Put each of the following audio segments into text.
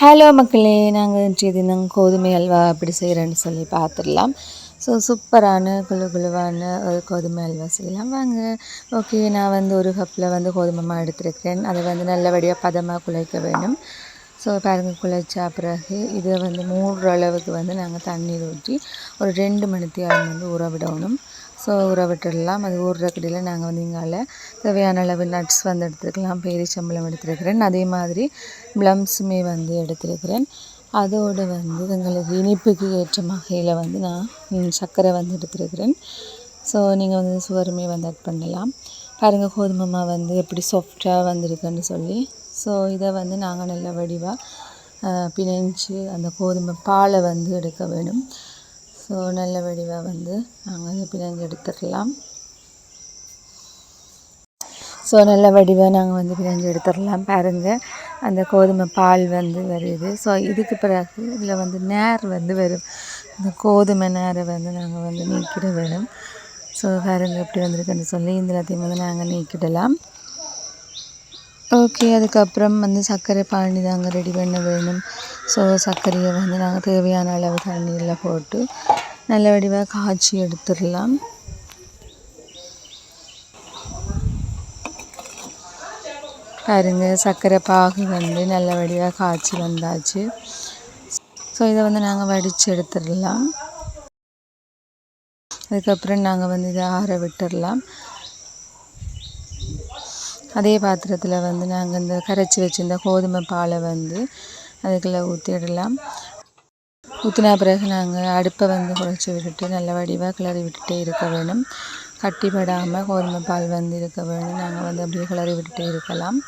Hello மக்களே நாங்கள் இன்றைய தினம் கோதுமை அல்வா அப்படி செய்கிறேன்னு சொல்லி பார்த்துடலாம். ஸோ சூப்பரான குழு குழுவான ஒரு கோதுமை அல்வா செய்யலாம். வாங்க. ஓகே நான் வந்து ஒரு கப்பில் வந்து கோதுமை மாவு எடுத்திருக்கிறேன் அதை வந்து நல்லபடியாக பதமாக குழைக்க வேணும் ஸோ பாருங்கள் குழைச்சா பிறகு இதை வந்து மூடுற அளவுக்கு வந்து நாங்கள் தண்ணீர் ஊற்றி ஒரு ரெண்டு மணி நேரம் வந்து ஊற விடணும். ஸோ ஊற விட்டுடலாம். அது ஊறுற கடையில் நாங்கள் வந்து இங்கால தேவையான அளவு நட்ஸ் வந்து எடுத்துருக்கலாம். பேரிச்சம்பளம் எடுத்துருக்கிறேன். அதே மாதிரி ப்ளம்ஸுமே வந்து எடுத்துருக்கிறேன். அதோடு வந்து எங்களுக்கு இனிப்புக்கு ஏற்ற வகையில் வந்து நான் சர்க்கரை வந்து எடுத்துருக்கிறேன். ஸோ நீங்கள் வந்து சுவருமே வந்து ஆட் பண்ணலாம். பாருங்கள் கோதுமை வந்து எப்படி சாஃப்டாக வந்திருக்குன்னு சொல்லி. ஸோ இதை வந்து நாங்கள் நல்ல வடிவாக பிணைஞ்சு அந்த கோதுமை பாலை வந்து எடுக்க வேணும். ஸோ நல்ல வடிவாக வந்து நாங்கள் இதை பிணைஞ்சு எடுத்துடலாம். ஸோ நல்ல வடிவாக நாங்கள் வந்து பிணைஞ்சு எடுத்துடலாம் பாருங்கள் அந்த கோதுமை பால் வந்து வருது. ஸோ இதுக்கு பிறகு இதில் வந்து நேர் வந்து வரும். இந்த கோதுமை நேரை வந்து நாங்கள் வந்து நீக்கிட வேணும். ஸோ பாருங்கள் எப்படி வந்திருக்குன்னு சொல்லி இந்த எல்லாத்தையும் வந்து நாங்கள் நீக்கிடலாம். ஓகே அதுக்கப்புறம் வந்து சர்க்கரை பானி தாங்க ரெடி பண்ண வேணும். ஸோ சர்க்கரையை வந்து நாங்கள் தேவையான அளவு தண்ணியில் போட்டு நல்ல வடிவாக காய்ச்சி எடுத்துடலாம். பாருங்க சர்க்கரை பாகு வந்து நல்ல வடிவாக காய்ச்சி வந்தாச்சு. ஸோ இதை வந்து நாங்கள் வடித்து எடுத்துடலாம். அதுக்கப்புறம் நாங்கள் வந்து இதை ஆற விட்டுடலாம். அதே பாத்திரத்தில் வந்து நாங்கள் இந்த கரைச்சி வச்சுருந்த கோதுமை பாலை வந்து அதுக்குள்ளே ஊற்றிடலாம் ஊற்றினா பிறகு நாங்கள் அடுப்பை வந்து குறைச்சி விட்டுட்டு நல்ல வடிவாக கிளறி விட்டுட்டே இருக்க வேணும். கட்டிப்படாமல் கோதுமை பால் வந்து இருக்க வேணும். நாங்கள் வந்து அப்படியே கிளறி விட்டுட்டே இருக்கலாம்.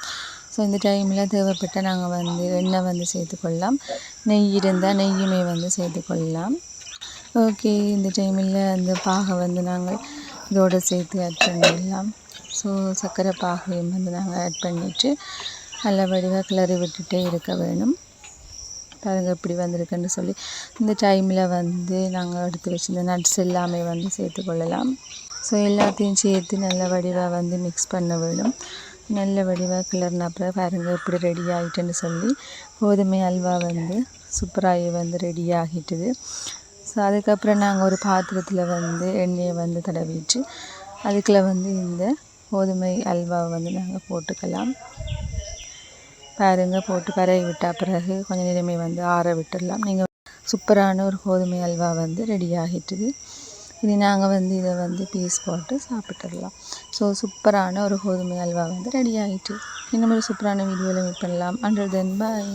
ஸோ இந்த டைமில் தேவைப்பட்ட நாங்கள் வந்து எண்ணெய் வந்து சேர்த்துக்கொள்ளலாம். நெய் இருந்தால் நெய்யுமே வந்து சேர்த்துக்கொள்ளலாம். ஓகே இந்த டைமில் அந்த பாகை வந்து நாங்கள் இதோடு சேர்த்து ஆட் பண்ணிடலாம். ஸோ சர்க்கரை பாகையும் வந்து நாங்கள் ஆட் பண்ணிவிட்டு நல்ல வடிவாக கிளறி விட்டுட்டே இருக்க வேணும். பாருங்கள் இப்படி வந்திருக்குன்னு சொல்லி. இந்த டைமில் வந்து நாங்கள் எடுத்து வச்சுருந்த நட்ஸ் எல்லாமே வந்து சேர்த்துக்கொள்ளலாம் ஸோ எல்லாத்தையும் சேர்த்து நல்ல வடிவாக வந்து மிக்ஸ் பண்ண வேணும். நல்ல வடிவாக கிளறின அப்புறம் பாருங்கள் இப்படி ரெடி ஆகிட்டுன்னு சொல்லி. கோதுமை அல்வா வந்து சூப்பராகி வந்து ரெடி ஆகிட்டுது. ஸோ அதுக்கப்புறம் நாங்கள் ஒரு பாத்திரத்தில் வந்து எண்ணெயை வந்து தடவிட்டு அதுக்குள்ளே வந்து இந்த கோதுமை அல்வாவை வந்து நாங்கள் போட்டுக்கலாம். பாருங்கள் போட்டு பரவி விட்டால் பிறகு கொஞ்சம் நேரமே வந்து ஆற விட்டுடலாம். நீங்கள் சூப்பரான ஒரு கோதுமை அல்வா வந்து ரெடி ஆகிட்டுது. இனி நாங்கள் வந்து இதை வந்து பீஸ் போட்டு சாப்பிட்டுடலாம். ஸோ சூப்பரான ஒரு கோதுமை அல்வா வந்து ரெடி ஆகிட்டு இன்னும் ஒரு சூப்பரான வீடியோவில் மீட் பண்ணலாம். அண்டர் தென் பாய்